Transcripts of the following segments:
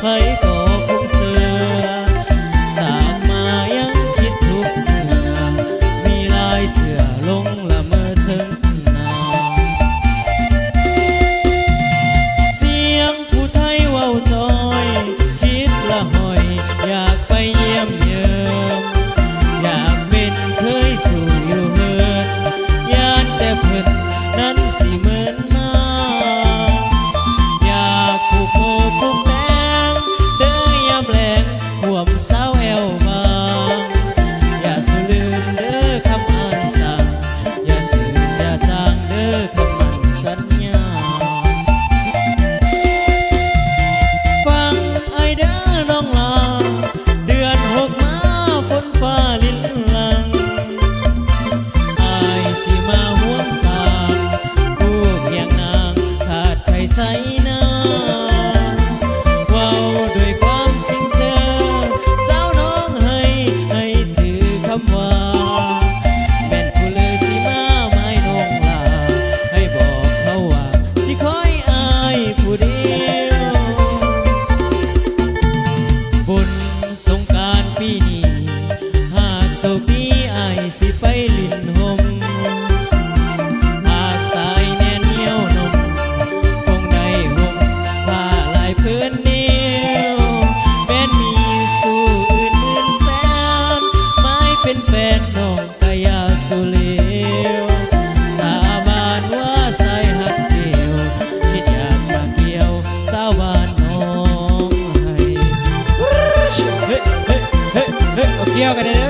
I ใส่าด้วยความจริงเธอสาวน้องให้ให้ถือคำว่า เดียวกันเด้อ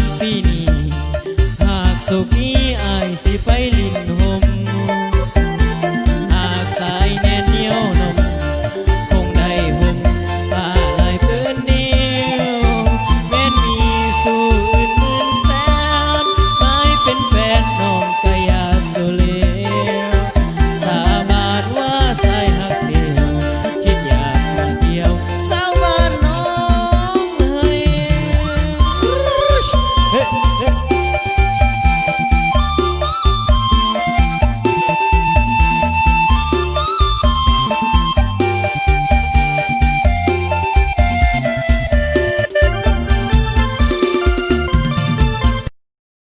านปีนี้ หากสุกี้อายสิไปลินหั